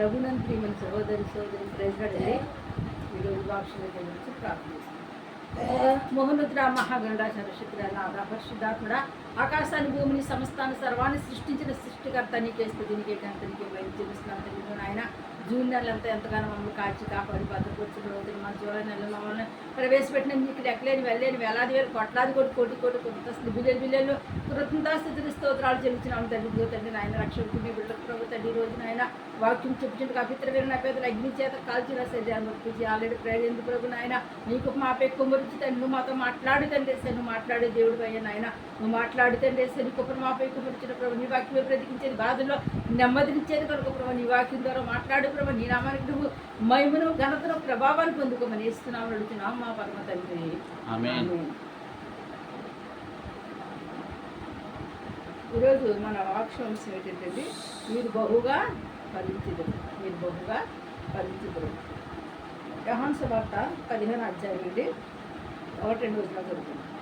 రఘునంద్ ప్రియమైన సహోదరి సహోదరి ప్రెసిడెంట్ ఈరోజు వాక్షణ గురించి ప్రార్థిస్తున్నాం మోహనుద్ర మహాగండ సరస్వతుడ నాథ పరిశుద్ధాత్ముడ ఆకాశాన్ని భూమిని సమస్తాన్ని సర్వాన్ని సృష్టించిన సృష్టికర్త నీకే స్థుతి నీకే గంట నీకే వైద్యం చూపిస్తున్నాను తండ్రి నాయన జూన్ నెల అంతా ఎంతగానో మమ్మల్ని కాచి కాపాడి భద్రపరుచుకుని రోజులు మన జూలై నెలలో మమ్మల్ని ప్రవేశపెట్టిన నీకు లెక్కలేని వెళ్ళలేని వేలాది వేలు కొట్లాది కోటి కోటి కోటి కృతస్థితి బిల్లెలు బిల్లెలు కృతజ్ఞతాస్థితులు స్తోత్రాలు చెల్లించినాము తండ్రి. తండ్రి నాయన రక్షకుడు మీ బిడ్డలకు ప్రభు తండ్రి. ఈ రోజు నాయన వాక్యం చెప్పుచుంటే అపిత్ర నా పేదలు అగ్ని చేత కాల్చిన శరీరాన్ని ఒప్పించి ఆల్రెడీ ప్రేయర్ ఎందుకు ప్రభు నాయన? నీకు మా పెక్కు మురించి తండ్రి నువ్వు మాతో మాట్లాడు తండ్రి. వేస్తే నువ్వు మాట్లాడే దేవుడు అయ్యా నాయన. నువ్వు మాట్లాడు తండ్రి వేస్తే నీ కుప్పను మా పెక్కు మురిచిన ప్రభు నీ వాక్యమే బ్రతికించేది బాధల్లో నెమ్మదినిచ్చేది కనుక ప్రభు. నీ వాక్యం ద్వారా మాట్లాడు ప్రభు. నీ నామానికి నువ్వు మహిమను ఘనతను ప్రభావాన్ని పొందుకోమని ఇస్తున్నావు అడుగుతున్నాం. మా పరమ తండ్రి. ఈరోజు మన వాక్షాంశం ఏంటంటే మీరు బహుగా ఫలించుదురు మీరు బహుగా ఫలించుదురు యహాంస వార్త పదిహేను అధ్యాయం అండి ఒకటి రెండు రోజుల జరుగుతుంది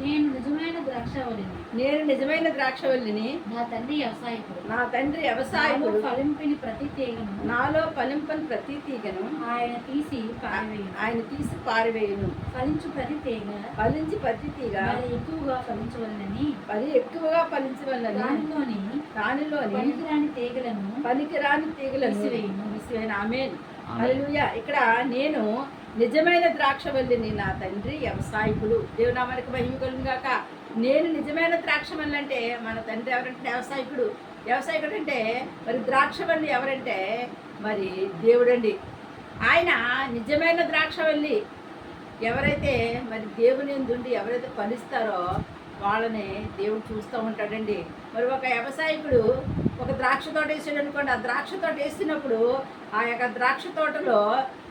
నేను నిజమైన ద్రాక్షావళిని నేను నిజమైన ద్రాక్షవల్లిని. నా తండ్రి వ్యవసాయకుడు. నా తండ్రి నాలో వ్యవసాయకుడు ఫలింపిని ప్రతి తీగను. నాలో ఫలింపని ప్రతి తీగను. ఆయన తీసి పారవేయును. ఆయన తీసి పారవేయును. ఫలించు ప్రతి తీగ. ఫలించి ప్రతి తీగ. మరి ఎక్కువగా ఫలించవలనని. మరి ఎక్కువగా ఫలించవల్లని దానిలోని దానిలోని పనికిరాని తీగలను పనికిరాని తీగలను విసివేయును. విసివేయను. హల్లెలూయా. ఇక్కడ నేను నిజమైన ద్రాక్షవల్లిని నా తండ్రి వ్యవసాయకుడు దేవునామానికి మహిమగలం గాక. నేను నిజమైన ద్రాక్షవల్లి అంటే మన తండ్రి ఎవరంటే? వ్యవసాయకుడు. వ్యవసాయకుడు అంటే మరి ద్రాక్షవల్లి ఎవరంటే? మరి దేవుడండి. ఆయన నిజమైన ద్రాక్షవల్లి ఎవరైతే మరి దేవుని ఎందుండి ఎవరైతే ఫలిస్తారో వాళ్ళని దేవుడు చూస్తూ ఉంటాడండి. మరి ఒక వ్యవసాయకుడు ఒక ద్రాక్ష తోట వేసాడు అనుకోండి. ఆ ద్రాక్ష తోట వేసినప్పుడు ఆ యొక్క ద్రాక్ష తోటలో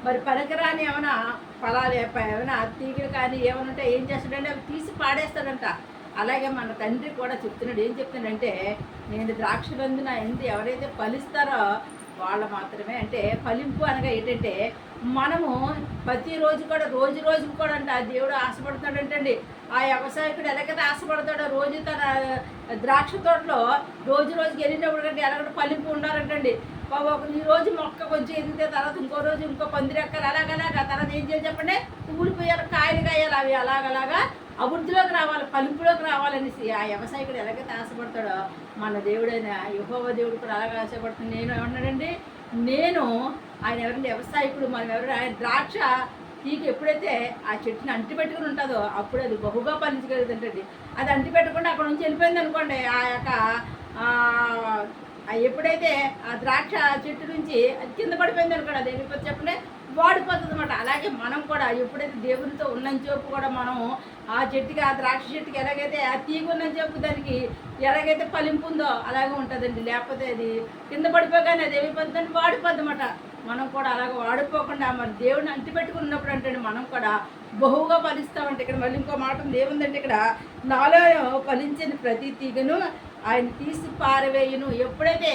మరి పనికిరాని ఏమైనా ఫలాలు ఏమైనా తీగలు కానీ ఏమైనా ఉంటే ఏం చేస్తాడంటే అవి తీసి పాడేస్తాడంట. అలాగే మన తండ్రి కూడా చెప్తున్నాడు. ఏం చెప్తున్నాడంటే నేను ద్రాక్షలందు నా ఎందు ఎవరైతే ఫలిస్తారో వాళ్ళ మాత్రమే. అంటే ఫలింపు అనగా ఏంటంటే మనము ప్రతిరోజు కూడా రోజు రోజు కూడా అంట ఆ దేవుడు ఆశపడతాడంటండి. ఆ వ్యవసాయకుడు ఎలాగైతే ఆశపడతాడో రోజు తన ద్రాక్ష తోటలో రోజు రోజుకి వెళ్ళినప్పుడు కంటే ఎలాగంటే పలింపు ఉండాలంటండి. ఒక ఈ రోజు మొక్క కొంచెం ఎదిగితే తర్వాత ఇంకో రోజు ఇంకో పందిరెక్కలు అలాగలాగా తర్వాత ఏం చేయాలి చెప్పండి? పువ్వులు పోయాలి కాయలు కాయాలి అవి అలాగలాగా అభివృద్ధిలోకి రావాలి పలుపులోకి రావాలనేసి ఆ వ్యవసాయకుడు ఎలాగైతే ఆశపడతాడో మన దేవుడైన యుహోవ దేవుడు కూడా అలాగే ఆశపడుతుంది నేను ఏమన్నాడండి? నేను ఆయన ఎవరైనా వ్యవసాయకుడు మనం ఎవరు ఆయన ద్రాక్ష తీగ ఎప్పుడైతే ఆ చెట్టుని అంటిపెట్టుకుని ఉంటుందో అప్పుడు అది బహుగా ఫలించగలుగుతుంటండి అది అంటిపెట్టకుండా అక్కడ నుంచి వెళ్ళిపోయింది అనుకోండి ఆ యొక్క ఎప్పుడైతే ఆ ద్రాక్ష చెట్టు నుంచి అది కింద పడిపోయింది అనుకోండి అది వెళ్ళిపోతే చెప్పండి? వాడిపోతుంది అనమాట అలాగే మనం కూడా ఎప్పుడైతే దేవునితో ఉన్నని చెప్పు కూడా మనం ఆ చెట్టుకి ఆ ద్రాక్ష చెట్టుకి ఎలాగైతే ఆ తీగున్నని చెప్పు దానికి ఎలాగైతే ఫలింపు ఉందో అలాగే ఉంటుందండి. లేకపోతే అది కింద పడిపోగానే అది ఏమైపోతుందంటే వాడిపోద్ది అనమాట మనం కూడా అలాగ వాడిపోకుండా మరి దేవుని అంటిపెట్టుకున్నప్పుడు అంటే మనం కూడా బహుగా ఫలిస్తామంటే ఇక్కడ మళ్ళీ ఇంకో మాట ఉంది. ఏముందంటే ఇక్కడ నాలో ఫలించిన ప్రతి తీగను ఆయన తీసి పారవేయును. ఎప్పుడైతే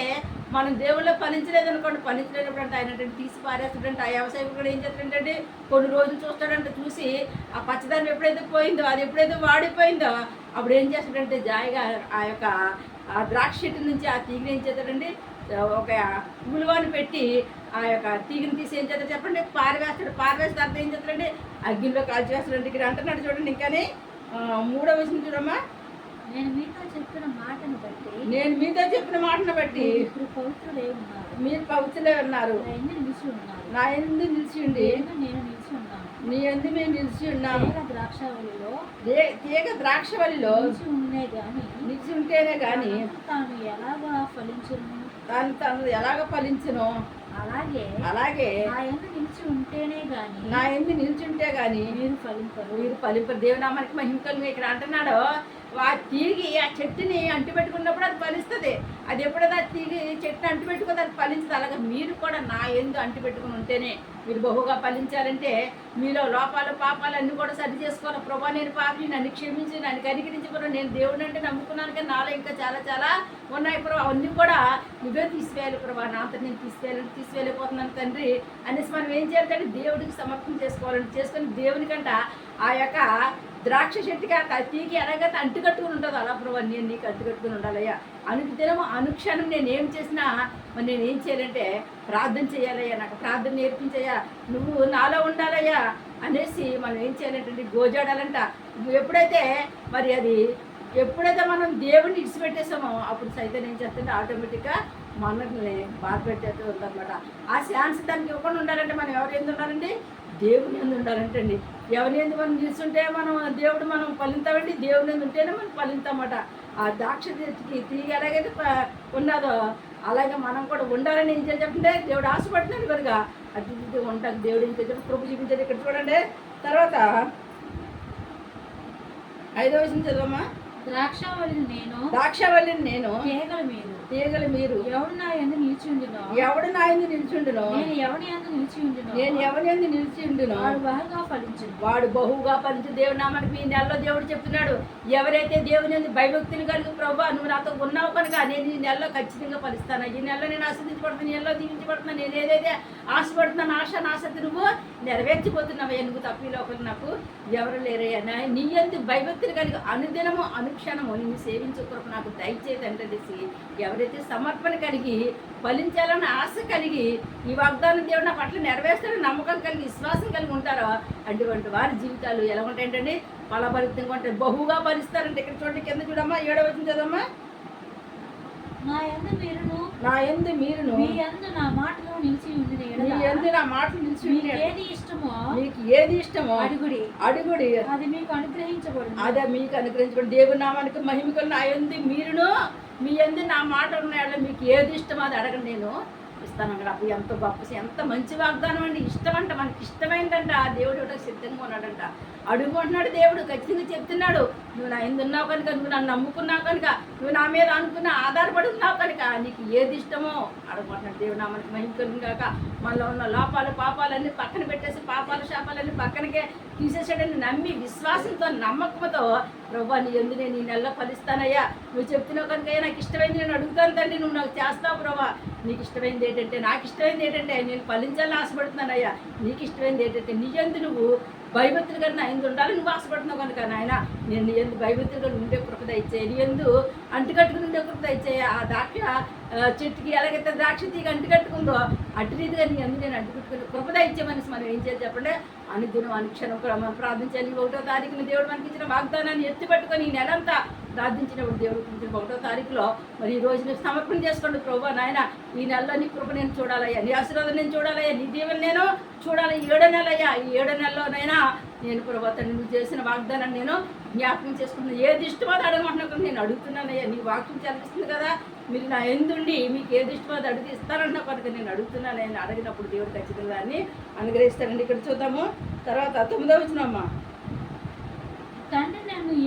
మనం దేవుళ్ళో ఫలించలేదు అనుకోండి ఫలించలేనప్పుడు అంటే ఆయన తీసి పారేస్తాడంటే. ఆ వ్యవసాయం కూడా ఏం చేస్తాడంటే కొన్ని రోజులు చూస్తాడంటే చూసి ఆ పచ్చదనం ఎప్పుడైతే పోయిందో అది ఎప్పుడైతే వాడిపోయిందో అప్పుడు ఏం చేస్తాడంటే జాయిగా ఆ యొక్క ఆ ద్రాక్ష చెట్టు నుంచి ఆ తీగని ఏం చేస్తాడండి? ఒక ఉలువాని పెట్టి ఆ యొక్క తీగని తీసి ఏం చేస్తాడు చెప్పండి? పారవేస్తాడు. పారవేసిన తర్వాత ఏం చేస్తాడండి? అగ్గిలో కాల్చి వేస్తాడండి. ఇక్కడ అంటున్నాడు చూడండి. ఇంకానే మూడో విషయం చూడమ్మా. నేను మీతో చెప్పిన మాటను బట్టి నేను మీతో చెప్పిన మాటను బట్టి మీరు ఇప్పుడు పవిత్రులై ఉన్నారు. మీరు పవిత్రులే ఉన్నారు. నా ఎందు నిలిచి ఉన్నారు. నా ఎందు నిలిచి ఉండి నేను నిలిచి ఉన్నాను. నీ ఎందు మేము నిలిచి ఉన్నాము తీగ ద్రాక్షావళిలో దే- తీగ ద్రాక్షవల్లిలో నిలిచి ఉండే గాని నిలిచి ఉంటేనే కానీ తాను ఎలాగా ఫలించును? దాన్ని తను ఎలాగ ఫలించును? అలాగే అలాగే నా ఎందు నిలిచి ఉంటేనే గాని నా ఎందు నిల్చుంటే గాని మీరు ఫలింపరు. మీరు ఫలింప దేవునామానికి మహిమకలు ఇక్కడ అంటున్నాడు ఆ తీగి ఆ చెట్టుని అంటిపెట్టుకున్నప్పుడు అది ఫలిస్తుంది. అది ఎప్పుడైనా తీగి చెట్టుని అంటిపెట్టుకుంది అది ఫలించదు. అలాగే మీరు కూడా నా ఎందు అంటిపెట్టుకుని ఉంటేనే మీరు బహుగా ఫలించాలంటే మీలో లోపాలు పాపాలు అన్నీ కూడా సరి చేసుకోవాలి. ప్రభా నేను పాపి నన్ను క్షమించి నన్ను కనికరించి నేను దేవుడు అంటే నమ్ముకున్నాను కానీ నాలో ఇంకా చాలా చాలా ఉన్నాయి ప్రభు. అవన్నీ కూడా నువ్వే తీసివేయాలి ప్రభా. నా అంతా నేను తీసివేయాలి తీసివేయలేకపోతున్నాను తండ్రి అనేసి మనం ఏం చేయాలి దేవుడికి సమర్పణ చేసుకోవాలని చేసుకొని దేవునికంట ఆ యొక్క ద్రాక్ష చెట్టుకి ఆ తీకి ఎలాగైతే అంటుకట్టుకుని ఉండదు అలా ప్రభా నేను నీకు అంటుకట్టుకుని ఉండాలయ్యా. అనుదినము అనుక్షణం నేను ఏం చేసినా మరి నేను ఏం చేయాలంటే ప్రార్థన చేయాలయ్యా నాకు ప్రార్థన నేర్పించయ్యా నువ్వు నాలో ఉండాలయ్యా అనేసి మనం ఏం చేయాలంటే గోజాడాలంట. నువ్వు ఎప్పుడైతే మరి అది ఎప్పుడైతే మనం దేవుడిని ఇడిచిపెట్టేసామో అప్పుడు సైతం ఏం చేస్తుంటే ఆటోమేటిక్గా మనల్ని బాధ పెట్టేస్తూ ఉందన్నమాట. ఆ ఛాన్స్ దానికి ఇవ్వకుండా ఉండాలంటే మనం ఎవరు ఎందు ఉండాలండి? దేవుని ఎందు ఉండాలంటే అండి. ఎవరి ఎందు మనం చూస్తుంటే మనం దేవుడు మనం పలింతామండి దేవుని ఎందు ఉంటేనే మనం ఫలింతామట ఆ ద్రాక్ష చెట్టుకి తీగ ఎలాగైతే ఉన్నదో అలాగే మనం కూడా ఉండాలని ఏం చెప్పంటే దేవుడు ఆశపడుతున్నాడు కనుక. అతిథి ఇటు దేవుడు ఏం చెప్పి కృప చూపించేది ఇక్కడ చూడండి. తర్వాత ఐదో విషయం చదవమ్మా. ద్రాక్షావళిని నేను ద్రాక్షవల్లిని నేను తీగల మీరు తీగలు మీరు. ఎవడు నా ఎందు నిలిచి ఉండునో? ఎవడు నా ఎందు నిలిచిండునో నేను ఎవని ఎందు నిలిచి ఉండునో? నేను ఎవరి ఎందు నిలిచిండునో వాడు బాగా ఫలించును. వాడు బహుగా పలించు దేవుడు నామానికి ఈ నెలలో దేవుడు చెప్తున్నాడు ఎవరైతే దేవుని ఎందు భయభక్తులు కలిగి ప్రభా నువ్వు నాతో ఉన్నావు కనుక నేను ఈ నెలలో ఖచ్చితంగా ఫలిస్తాను. ఈ నెలలో నేను ఆస్వాదించబడుతున్నాను ఈ నెలలో దీవించబడుతున్నాను నేను ఏదైతే ఆశపడుతున్నాను ఆశ నాశతి నువ్వు నెరవేర్చిపోతున్నావు నువ్వు తప్పి లోపల నాకు ఎవరు లేరయ్యా? నా- నీ ఎందు భయభక్తులు కలిగి అనుదినము అనుక్షణము నిన్ను సేవించే కొరకు నాకు దయచేది అంటే ఎవరైతే సమర్పణ కలిగి ఫలించాలని ఆశ కలిగి ఈ వాగ్దానం దేవుడు నా పట్ల నెరవేర్స్తాడని నమ్మకం కలిగి విశ్వాసం కలిగి ఉంటారో అటువంటి వారి జీవితాలు ఎలా ఉంటాయంటండి ఫలభరితంగా ఉంటాయి. బహుగా భరిస్తారంటే ఇక్కడ చూడండి కింద చూడమ్మా ఏడవ వచ్చింది చదమ్మా నా ఎందు మీరును నా ఎందు మీరును. మీ ఎందు నా మాటలు నిలిచి ఉండిన ఎడల. ఎందు నా మాటలు నిలిచి మీకు. ఏది ఇష్టమో మీకు ఏది ఇష్టమో అడుగుడి. అడుగుడి. అది మీకు అనుగ్రహించబడును. అదే మీకు అనుగ్రహించుకోండి దేవుని నామానికి మహిమకులు నా ఎందు మీరును. మీ ఎందు నా మాట ఉన్నాయో మీకు ఏది ఇష్టమో అది అడగండి నేను. ఇస్తాను అక్కడ అప్పుడు ఎంత గొప్ప ఎంత మంచి వాగ్దానం అండి. ఇష్టం అంట మనకి ఇష్టమైందంట. ఆ దేవుడు ఒకటి సిద్ధంగా ఉన్నాడంట. అడుగు అంటున్నాడు దేవుడు ఖచ్చితంగా చెప్తున్నాడు. నువ్వు నా ఎందు ఉన్నావు కనుక? నువ్వు నన్ను నమ్ముకున్నావు కనుక? నువ్వు నా మీద అనుకున్న ఆధారపడి ఉన్నావు కనుక? నీకు ఏది ఇష్టమో అడగమంటున్నాడు దేవుడు నా మనకి మహిమకరం కాక మనలో ఉన్న లోపాలు పాపాలన్నీ పక్కన పెట్టేసి పాపాలు శాపాలన్నీ పక్కనకే తీసేసాడని నమ్మి విశ్వాసంతో నమ్మకంతో ప్రభా నీ ఎందు నేను ఈ నెలలో ఫలిస్తానయ్యా. నువ్వు చెప్తున్నావు కనుక నాకు ఇష్టమైంది నేను అడుగుతాను తండ్రి నువ్వు నాకు చేస్తావు ప్రభా. నీకు ఇష్టమైంది ఏంటంటే నాకు ఇష్టమైంది ఏంటంటే నేను ఫలించాలని ఆశపడుతున్నానయ్యా. నీకు ఇష్టమైంది ఏంటంటే నీ ఎందు నువ్వు భయభక్తులు కన్నా నా ఎందు ఉండాలి. నువ్వు ఆశపడుతున్నావు కనుక నాయన నేను నీ ఎందు భయభక్తులు కలిగి ఉండే కృపద ఇచ్చేయి. నీ ఎందు అంటుకట్టుకుని ఉండే కృపద ఇచ్చేయి. ఆ ద్రాక్ష చెట్టుకి ఎలాగైతే ద్రాక్ష తీగ అంటుకట్టుకుందో అటు రీతిగా నీ ఎందు నేను అంటుకట్టుకుని కృపద ఇచ్చే మనం ఏం చేయాలి చెప్పండి? అనుదినం అనుక్షణం మనం ప్రార్థించాలి. ఒకటో తారీఖున దేవుడు మనకి ఇచ్చిన వాగ్దానాన్ని ఎత్తి పట్టుకొని ఈ నెలంతా ప్రార్థించినప్పుడు దేవుడు పిలిచిన ఒకటో తారీఖులో మరి ఈ రోజు నువ్వు సమర్పణ చేసుకోండి ప్రభా నాయన. ఈ నెలలో నీ కృప నేను చూడాలయ్యా నీ ఆశీర్వాదం నేను చూడాలయ్యా నీ దీవెన నేను చూడాలి. ఈ ఏడో నెలయ్యా ఈ ఏడో నెలలోనైనా నేను ప్రభా నువ్వు చేసిన వాగ్దానాన్ని నేను జ్ఞాపకం చేసుకుంటున్నాను ఏది ఇష్టమో అది అడగమంటున్నా నేను అడుగుతున్నానయ్యా నీ వాక్యం చదివిస్తుంది కదా. మీరు నా ఎందుండి మీకు ఏది ఇష్టమో అది అడిగి ఇస్తారన్న కనుక నేను అడుగుతున్నాను నేను అడిగినప్పుడు దేవుడు ఖచ్చితంగా దాన్ని అనుగ్రహిస్తానండి ఇక్కడ చూద్దాము. తర్వాత తొమ్మిదో వచ్చినమ్మా తండ్రి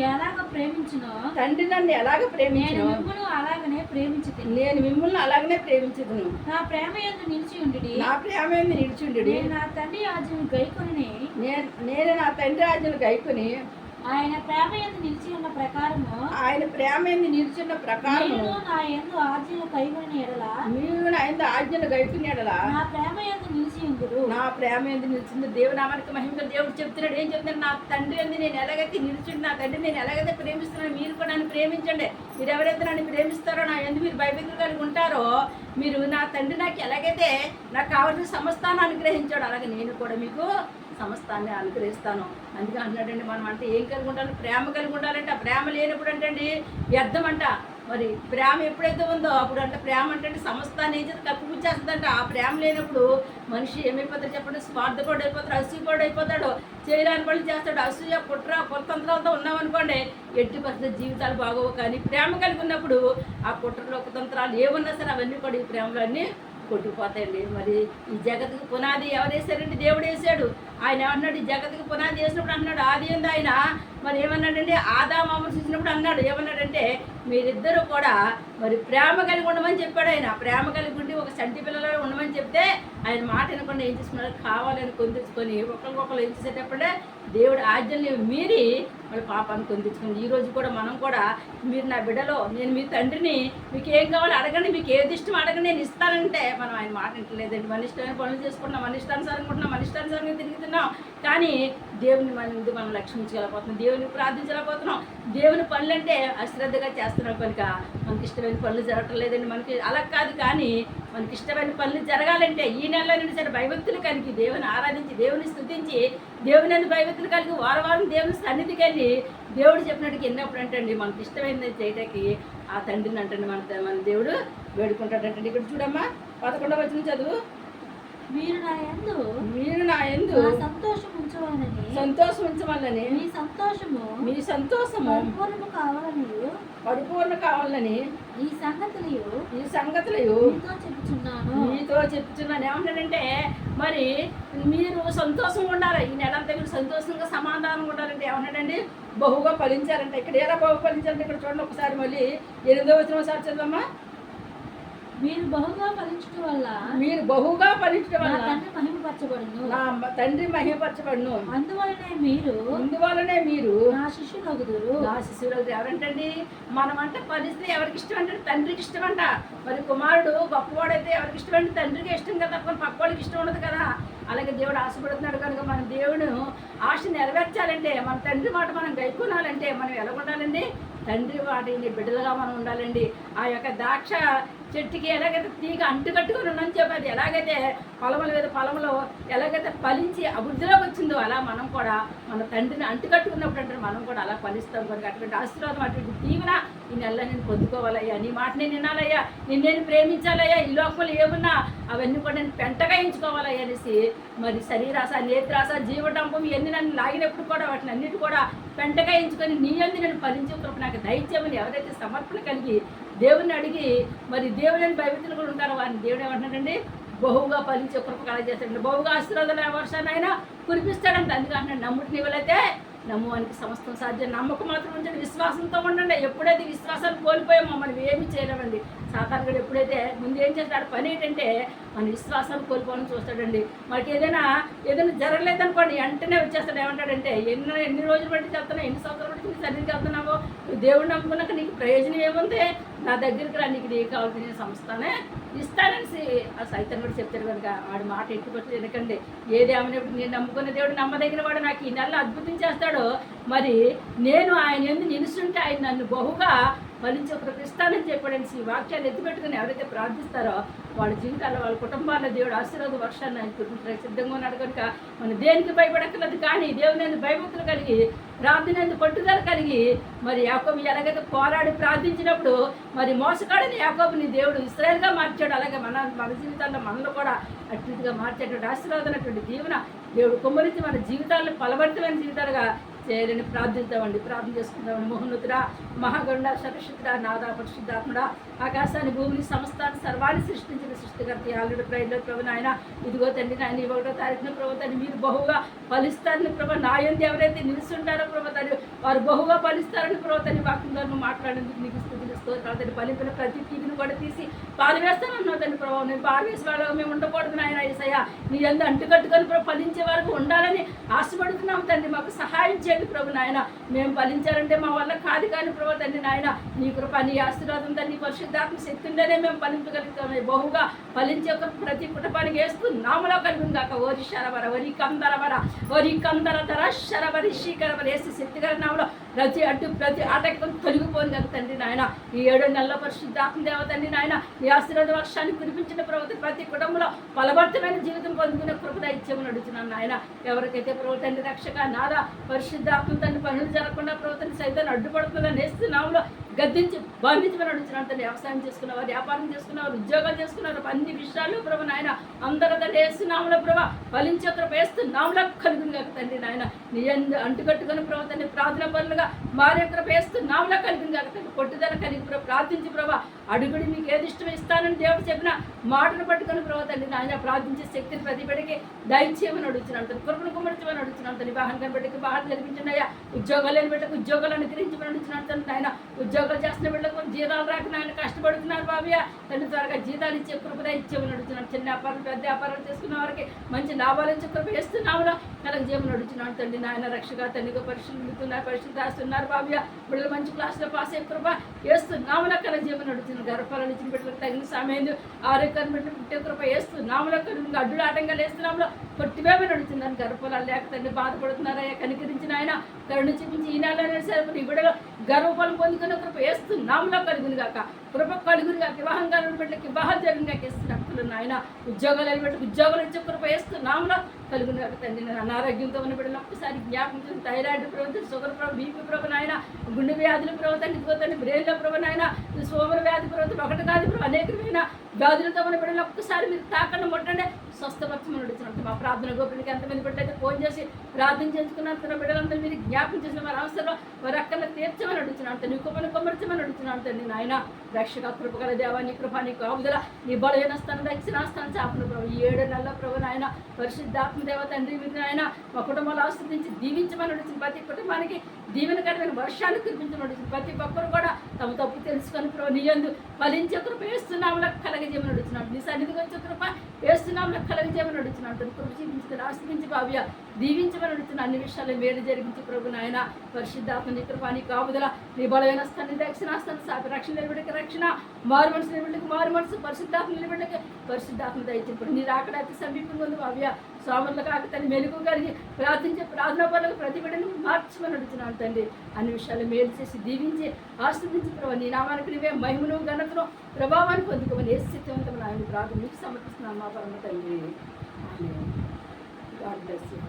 ఎలాగ ప్రేమించినో తండ్రి నన్ను ఎలాగ నేను ప్రేమించను మిమ్మల్ని అలాగనే ప్రేమించి నేను మిమ్మల్ని అలాగనే ప్రేమించదును నా ప్రేమ ఎందు నిలిచి ఉండి నా ప్రేమ ఏంది నిలిచిండు నేను నా తండ్రి ఆజ్ఞను గైకొని నేను నేను నా తండ్రి ఆజ్ఞలు గైకొని ఆయన ప్రేమ ఎందు నిలిచి ఉన్న ప్రకారము ఆయన ప్రేమ ఏంది నిలిచిన ప్రకారం నేను నా ఎందు ఆజ్ఞలు ఎడల మీరు ఆయన ఆజ్ఞలు గైకునేడలా నా ప్రేమ ఎందు నిలిచి ఉందురు నా ప్రేమ ఏంది నిలిచింది దేవునామానికి మహిమ దేవుడు చెప్తున్నాడు. ఏం చెప్తున్నాడు? నా తండ్రి ఏంది నేను ఎలాగైతే నిలిచిండు నా తండ్రి నేను ఎలాగైతే ప్రేమిస్తున్నాను మీరు కూడా నన్ను ప్రేమించండి. మీరు ఎవరైతే నన్ను ప్రేమిస్తారో నా ఎందు మీరు భయభక్తులు కలిగి ఉంటారో మీరు నా తండ్రి నాకు ఎలాగైతే నాకు కావాల్సిన సమస్తాన్ని అనుగ్రహించాడు అలాగే నేను కూడా మీకు సమస్తాన్ని అనుగ్రహిస్తాను. అందుకే అంటున్నాడండి మనం అంటే ఏం కలిగి ఉండాలి ప్రేమ కలిగి ఉండాలంటే ఆ ప్రేమ లేనప్పుడు అంటే వ్యర్థం అంట మరి ప్రేమ ఎప్పుడైతే ఉందో అప్పుడు అంటే ప్రేమ అంటే సమస్తాన్ని ఏం చేస్తే కప్పిపుచ్చేస్తుందంట ఆ ప్రేమ లేనప్పుడు మనిషి ఏమైపోతాడు చెప్పండి? స్వార్థపడు అయిపోతాడు అసూయపడు అయిపోతాడు చేయడానికి పనులు చేస్తాడు. అసూయ కుట్ర కుతంత్రాలతో ఉన్నామనుకోండి ఎట్టి పరిస్థితి జీవితాలు బాగోవు. కానీ ప్రేమ కలిగి ఉన్నప్పుడు ఆ కుట్రలో కుతంత్రాలు ఏమున్నా సరే అవన్నీ కూడా ఈ ప్రేమలన్నీ కొట్టుకుపోతాయండి. మరి ఈ జగత్తుకు పునాది ఎవరు వేశారండి దేవుడు వేసాడు ఆయన ఏమన్నాడు? ఈ జగత్తుకు పునాది వేసినప్పుడు అన్నాడు ఆది ఉంది ఆయన? మరి ఏమన్నాడంటే ఆదా మామూలు చూసినప్పుడు అన్నాడు ఏమన్నాడంటే మీరిద్దరూ కూడా మరి ప్రేమ కలిగి ఉండమని చెప్పాడు ఆయన. ప్రేమ కలిగి ఉండి ఒక సంటి పిల్లలు ఉండమని చెప్తే ఆయన మాట వినకుండా ఏం చేసుకున్నారు కావాలని కొందించుకొని ఒకరికొకరు ఏం చేసేటప్పుడే దేవుడి ఆజ్ఞల్ని మీరి వాళ్ళ పాపాన్ని కొందించుకుంది ఈ రోజు కూడా మనం కూడా మీరు నా బిడ్డలో నేను మీ తండ్రిని మీకు ఏం కావాలో అడగండి మీకు ఏది ఇష్టం అడగండి నేను ఇస్తానంటే మనం ఆయన మాట వింటలేదండి. మన ఇష్టమైన పనులు చేసుకుంటున్నాం మన ఇష్టానుసారం ఉంటున్నాం మన ఇష్టానుసారంగా తిరుగుతున్నాం. కానీ దేవుని మన ముందు మనం లక్ష్మించగలపోతున్నాం దేవుని ప్రార్థించలేకపోతున్నాం దేవుని పనులు అంటే అశ్రద్ధగా చేస్తున్నాం కనుక మనకి ఇష్టమైన పనులు జరగటం లేదండి మనకి. అలా కాదు కానీ మనకి ఇష్టమైన పనులు జరగాలంటే ఈ నెలలో నుండి సరే భయభక్తులు కలిగి దేవుని ఆరాధించి దేవుని స్థుతించి దేవుని అందు భయభక్తులు కలిగి వారం వారం దేవుని సన్నిధికి వెళ్ళి దేవుడు చెప్పినట్టు ఎన్నప్పుడు అంటండి మనకి ఇష్టమైనది చేయటానికి ఆ తండ్రిని అంటండి మన మన దేవుడు వేడుకుంటాడంటండి. ఇక్కడ చూడమ్మా పదకొండవ వచ్చిన చదువు. మీరు నా యందు మీరు నా ఎందు నా సంతోషం ఉంచవాలని. సంతోషం ఉంచమల్లని మీ సంతోషము మీ సంతోషము పరిపూర్ణము కావాలని. పరిపూర్ణ కావాలని ఈ సంగతులు ఈ సంగతులు మీతో చెప్పుచున్నాను. మీతో చెప్తున్నాను ఏమంటాడంటే మరి మీరు సంతోషంగా ఉండాలి? ఈ నెలంతా మీరు సంతోషంగా సమాధానంగా ఉండాలంటే ఏమన్నాడండి? బహుగా ఫలించారంటే ఇక్కడ ఎలా బహు ఫలించారంటే ఇక్కడ చూడండి ఒకసారి మళ్ళీ ఎనిమిదో వచ్చిన ఒకసారి చదవమ్మా. మీరు బహుగా ఫలించడం వల్ల మీరు బహుగా ఫలించడం వల్ల తండ్రి మహిమపరచబడును. నా తండ్రి మహిమపరచబడును. అందువలనే మీరు అందువలనే మీరు నా శిష్యులగుదురు. నా శిశువులు ఎవరంటండి? మనం అంటే ఫలిస్తే ఎవరికి ఇష్టం అంటే తండ్రికి ఇష్టం అంట. మరి కుమారుడు గొప్పవాడైతే ఎవరికి ఇష్టం అంటే తండ్రికి ఇష్టం కదా తప్ప పక్కవాడికి ఇష్టం ఉండదు కదా. అలాగే దేవుడు ఆశపడుతున్నాడు కనుక మన దేవుడు ఆశ నెరవేర్చాలంటే మన తండ్రి మాట మనం గైకొనాలంటే మనం ఎలా ఉండాలండి తండ్రి వాటిని బిడ్డలుగా మనం ఉండాలండి. ఆ యొక్క ద్రాక్ష చెట్టుకి ఎలాగైతే తీగ అంటుకట్టుకుని ఉన్నని చెప్పి అది ఎలాగైతే పొలముల మీద పొలంలో ఎలాగైతే ఫలించి అభివృద్ధిలోకి వచ్చిందో అలా మనం కూడా మన తండ్రిని అంటుకట్టుకున్నప్పుడు అంటే మనం కూడా అలా ఫలిస్తాం. కనుక అటువంటి ఆశీర్వాదం అటువంటి దీవెన ఈ నెల నేను పొందుకోవాలయ్యా. నీ మాట నేను వినాలయ్యా. నిన్ను నేను ప్రేమించాలయ్యా. ఈ లోపల ఏమున్నా అవన్నీ కూడా నేను పెంటగాయించుకోవాలయ్యా అనేసి మరి శరీరాశ నేత్రాస జీవటంపం ఇవన్నీ నన్ను లాగినప్పుడు కూడా వాటిని అన్నిటి కూడా పెంటగా ఎంచుకొని నీ అంది నేను ఫలించే నాకు దయచేయమని ఎవరైతే సమర్పణ కలిగి దేవుని అడిగి మరి దేవుని భయభక్తులు కూడా ఉంటారు? వారిని దేవుడు ఏమంటున్నాడండి బహుగా ఫలించే కృప కలగజేస్తాడు బహుగా ఆశీర్వాదాల వర్షాన్ని ఆయన కురిపిస్తాడంట. అందుకంటే నమ్ముటి నీవులైతే నమ్మువానికి సమస్తం సాధ్యం. నమ్మకం మాత్రం ఉంచండి విశ్వాసంతో ఉండండి. ఎప్పుడైతే విశ్వాసాన్ని కోల్పోయామో మనం ఏమి చేయలేమండి. సాధారణంగా ఎప్పుడైతే ముందు ఏం చేస్తాడు? పని ఏంటంటే మన విశ్వాసం కోల్పోవడం చూస్తాడండి. మనకి ఏదైనా ఏదైనా జరగలేదనుకోండి వెంటనే వచ్చేస్తాడు. ఏమంటాడంటే ఎన్ని ఎన్ని రోజులు బట్టి చెప్తున్నావు ఎన్ని సంవత్సరాలు బట్టి నీ సన్నిధికి వెళ్తున్నావో దేవుడు నమ్ముకున్నాక నీకు ప్రయోజనం ఏముంది? నా దగ్గరికి రా నీకు నీకు కావాల్సిన సంస్థనే ఇస్తానని ఆ సైతం కూడా చెప్తాడు కనుక. వాడి మాట ఎట్టుకొచ్చి ఎందుకండి ఏది ఏమైనప్పుడు నేను నమ్ముకున్న దేవుడు నమ్మదగిన వాడు. నాకు ఈ నెల అద్భుతం చేస్తాడో. మరి నేను ఆయన ఎందుకు నిలుస్తుంటే ఆయన నన్ను బహుగా ఫలించే ఒకరికి చెప్పాడని ఈ వాక్యాన్ని ఎత్తిపెట్టుకుని ఎవరైతే ప్రార్థిస్తారో వాళ్ళ జీవితాల్లో వాళ్ళ కుటుంబాల్లో దేవుడు ఆశీర్వాద వర్షాన్ని ఆయన సిద్ధంగా ఉన్నాడు. కనుక మనం దేనికి భయపడక్కర్లేదు కానీ దేవుని ఎందుకు భయభక్తులు కలిగి ప్రార్థన ఎందుకు పట్టుదల కలిగి మరి యాకోబు ఎలాగైతే పోరాడి ప్రార్థించినప్పుడు మరి మోసగాడిని యాకోబుని దేవుడు ఇస్రాయల్గా మార్చాడు. అలాగే మన మన జీవితాల్లో మనలో కూడా అట్టిగా మార్చేటువంటి ఆశీర్వాదమైనటువంటి జీవన దేవుడు కుమ్మరించి మన జీవితాలను ఫలవంతమైన జీవితాలుగా చేయాలని ప్రార్థిద్దామండి. ప్రార్థన చేసుకుందామండి. మోహనుద్ర మహాగరుడ సరశుద్ర నాదా పరిశుద్ధాత్ముడ ఆకాశాన్ని భూమిని సంస్థాన్ని సర్వాన్ని సృష్టించిన సృష్టికర్త ఆల్రెడీ ప్రైడ్లో ప్రభు నాయన. ఇదిగో తండ్రి నాయన ఈ ఒకటో తారీఖున ప్రభు తండ్రి మీరు బహుగా ఫలిస్తారని ప్రభు నాయంది ఎవరైతే నిలుస్తుంటారో ప్రభు తండ్రి వారు బహుగా ఫలిస్తారని ప్రభు తండ్రి వాక్యం ద్వారా మాట్లాడేందుకు నీకు స్థుతులు స్తోత్రాలు తండ్రి. ఫలింపిన ప్రతి తీగిని కూడా తీసి పారివేస్తానన్నావు తండ్రి ప్రభావం నేను పారివేసి వాళ్ళ మేము ఉండకూడదు నాయన. ఏసయ్య నీ ఎందు అంటుకట్టుకొని ఫలించే వరకు ఉండాలని ఆశపడుతున్నాం తండ్రి. మాకు సహాయం చేయండి ప్రభు నాయన. మేము ఫలించాలంటే మా వల్ల కాదు కానీ ప్రభు తండ్రి నాయన నీ కృప నీ ఆశీర్వాదం తండ్రి పరిశుద్ధాత్మ శక్తి ఉంటేనే మేము ఫలించగలుగుతామే బహుగా ఫలించే ఒక ప్రతి కుటుంబానికి వేస్తూ నామలో కలిగి కాక ఓరి శరవర వరి కందరవర వరి కందర ధర శరవరి శ్రీకరవర వేసి శక్తిగల నామలో ప్రతి అడ్డు ప్రతి ఆటంకం తొలగిపోయింది కదా తండ్రి నాయన. ఈ ఏడు నెలల పరిశుద్ధాత్మ దేవ తండ్రి నాయన ఈ ఆశీర్వాద వర్షాన్ని కురిపించిన ప్రభుత్వ ప్రతి కుటుంబంలో ఫలభర్తమైన జీవితం పొందుకునే కృపద ఇచ్చేమని అడుగుతున్నాను నాయన. ఎవరికైతే ప్రభు తండ్రి రక్షక నాదా పరిశుద్ధాత్మ తండ్రి పనులు జరగకుండా ప్రభుత్వం సైతాన్ని అడ్డుపడుతుందని నేస్తున్నాములో గద్దించి బంధించబడి అడుగుతున్నాను వ్యవసాయం చేసుకున్నవారు వ్యాపారం చేసుకున్నవారు ఉద్యోగాలు చేసుకున్నారు అన్ని విషయాలు ప్రభు నాయన అందరూ తండ్రి వేస్తున్నాములో ప్రభ ఫలించే కృప వేస్తున్నాములో కలుగును కాక తండ్రి నాయన. నీ అంటుకట్టుకుని ప్రభు తండ్రి ప్రార్థన పనులుగా మారే కృప వేస్తున్నాములో కలిగింది కాక తండ్రి. పట్టుదల కలిగి ప్రభు ప్రార్థించి ప్రభా అడుగుడి మీకు ఏది ఇష్టం ఇస్తానని దేవుడు చెప్పిన మాటను పట్టుకొని ప్రభు తండ్రి నాయన ప్రార్థించే శక్తిని ప్రతిపడికి దయచేయమని అడుగుతున్నాను తండ్రి కృపను కుమరించమని అడుగుతున్నాను తండ్రి వాహనం కని బిడ్డకి బాగా ఉద్యోగాలు లేని బిడ్డకు ఉద్యోగాలు అనుగ్రహించమని అడుగుతున్నాను నాయన. ఉద్యోగాలు చేస్తున్న బిడ్డకు జీతాలు రాక నాయన కష్టపడుతున్నారు బాబయ్య తండ్రి త్వరగా జీతాలు ఇచ్చే కృపద ఇచ్చేమని అడుగుతున్నాను చిన్న వ్యాపారం పెద్ద వ్యాపారాలు చేసుకున్న వారికి మంచి లాభాలు ఇచ్చే కృప ఇస్తున్నావులో కలగ నడుచున్నాడు తండ్రి నాయన రక్షగా తండ్రిగా పరిశీలిస్తున్నారు పరిశీలి రాస్తున్నారు బాబయ్య బిడ్డలు మంచి క్లాసులో పాస్ అయ్యే కృప వేస్తున్నాములో కలగ జీవనం అడుగుతున్నాను గర్భాలను ఇచ్చిన బిడ్డలకు తగిన సమయం ఆరోగ్యాన్ని బిడ్డలు పుట్టే కృప వేస్తున్నాములో కనుక అడ్డులు ఆటంకాలు వేస్తున్నాములో. కొట్టివేమని అడుగుతున్నాను గర్భఫలాలు లేక తండ్రి బాధపడుతున్నారయ్యా కనికరించిన ఆయన కరుణ చూపించి ఈ నెల సరిపడి బిడ్డలు గర్వఫలం పొందుకున్న కృప వేస్తున్నాములో కలుగును కాక కృప కలుగును కాక వివాహం కాలని బిడ్డలకి వివాహం జరిగిన గాక ఇస్తున్నప్పుడు ఆయన ఉద్యోగాలు వెళ్ళబెట్టి ఉద్యోగాలు ఇచ్చే కృప వేస్తున్నాములో కలుగును తండ్రి. నేను అనారోగ్యంతో ఉన్న బిడ్డలు ఒక్కసారి జ్ఞాపకం థైరాయిడ్ ప్రభుత్వం షుగర్ ప్రభు బీపీ ప్రభు నాయన గుండె వ్యాధుల ప్రభుత్వం ఇదిగో తండ్రి బ్రెయిన్ల ప్రభు నాయన సోమర వ్యాధి ప్రభుత్వం ఒకటి కాదు ప్రభు అనేకమైన వ్యాధులతో ఉన్న బిడ్డలు ఒక్కసారి మీరు తాకండి ముట్టండి. స్వస్థపరచమని అడుగుతున్నట్టు మా ప్రార్థన గోపులకి ఎంతమంది బిడ్డలైతే ఫోన్ చేసి ప్రార్థన చేసుకున్నంత బిడ్డలందరూ మీరు జ్ఞాపకం చేసిన వారి అవసరంలో వారి అక్కల తీర్చమని అడుగుతున్నాను నీ కృపను కొమ్మర్చమని అడుగుతున్నాను తండ్రి నాయన. రక్షక కృపగల దేవా నీ కృప నీ కాపుదల నీ బలమైన స్థానం దక్షిణ స్థానం చాపను ప్రభు. ఈ ఏడు నెలల ప్రభు నాయన పరిశుద్ధాత్మ దేవ తండ్రి మీరు నాయన మా కుటుంబాలు ఆశ్రదించి దీవించమని అడుగుతుంది ప్రతి కుటుంబానికి దీవెనకరమైన వర్షాలు కురిపించమని అడుగుతుంది ప్రతి ఒక్కరు కూడా తమ తప్పు తెలుసుకొని ప్రభు నీ యందు ఫలించే కృప వేస్తున్నాములకు కలగజేయమని అడుగుతున్నాడు నీ సన్నిధికి వచ్చే కృప వేస్తున్నాములకు కలగజేయమని అడుగుతున్నాడు కృప చూపించుకుని ఆస్వాదించి భావ్య దీవించబడుతున్న అన్ని విషయాలు మేలు జరిగించి ప్రభు నాయన. పరిశుద్ధాత్మ నికృపాని కాపుదల నీ బలమైన స్థాన్ని రక్షణాస్థానం సాపి రక్షణ నిలబడికి రక్షణ. మారు మనసు నిలబడికి మారు మనసు. పరిశుద్ధాత్మ నిలబడికి పరిశుద్ధాత్మ దయచేప్పుడు నీ రాకడ అతి సమీపంగా ఉంది భావ్య సోమరులు కాక తల్లి మెలుగు కలిగి ప్రార్థించే ప్రార్థన పనులకు ప్రతి మార్చుకొని మార్చమని అడుగుతున్నాను తండ్రి. అన్ని విషయాలు మేలు చేసి దీవించి ఆస్వాదించి ప్రభు. నీ నామానికి నువ్వే మహిమను ఘనతను ప్రభావాన్ని పొందుకోమని ఏ స్థితివంతమైన ఆయన ప్రార్థన మీకు సమర్పిస్తున్నాను మా పరమ తండ్రి. God bless you